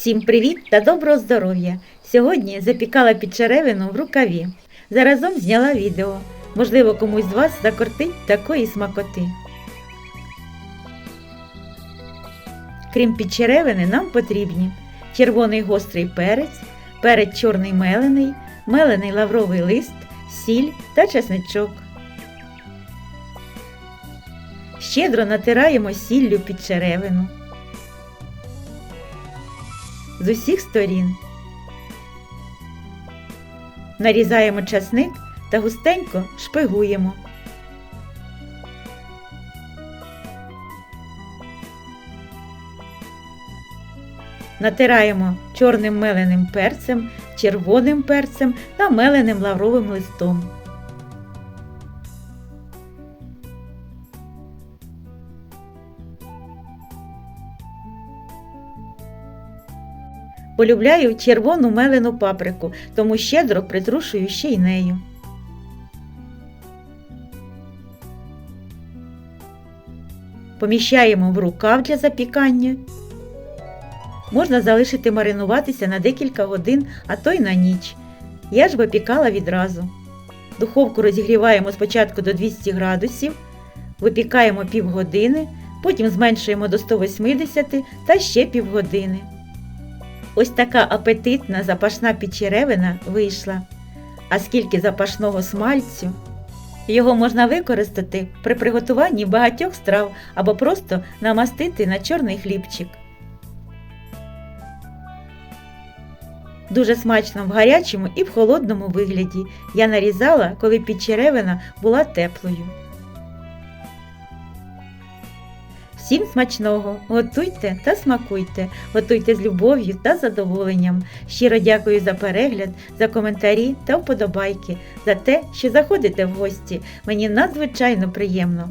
Всім привіт та доброго здоров'я! Сьогодні запікала підчеревину в рукаві. Заразом зняла відео. Можливо, комусь з вас закортить такої смакоти. Крім підчеревини, нам потрібні червоний гострий перець, перець чорний мелений, мелений лавровий лист, сіль та чесничок. Щедро натираємо сіллю підчеревину з усіх сторін. Нарізаємо часник та густенько шпигуємо. Натираємо чорним меленим перцем, червоним перцем та меленим лавровим листом. Полюбляю червону мелену паприку, тому щедро притрушую ще й нею. Поміщаємо в рукав для запікання. Можна залишити маринуватися на декілька годин, а то й на ніч. Я ж випікала відразу. Духовку розігріваємо спочатку до 200 градусів, випікаємо півгодини, потім зменшуємо до 180 та ще півгодини. Ось така апетитна запашна підчеревина вийшла. А скільки запашного смальцю. Його можна використати при приготуванні багатьох страв або просто намастити на чорний хлібчик. Дуже смачно в гарячому і в холодному вигляді. Я нарізала, коли підчеревина була теплою. Всім смачного! Готуйте та смакуйте, готуйте з любов'ю та задоволенням. Щиро дякую за перегляд, за коментарі та вподобайки, за те, що заходите в гості. Мені надзвичайно приємно.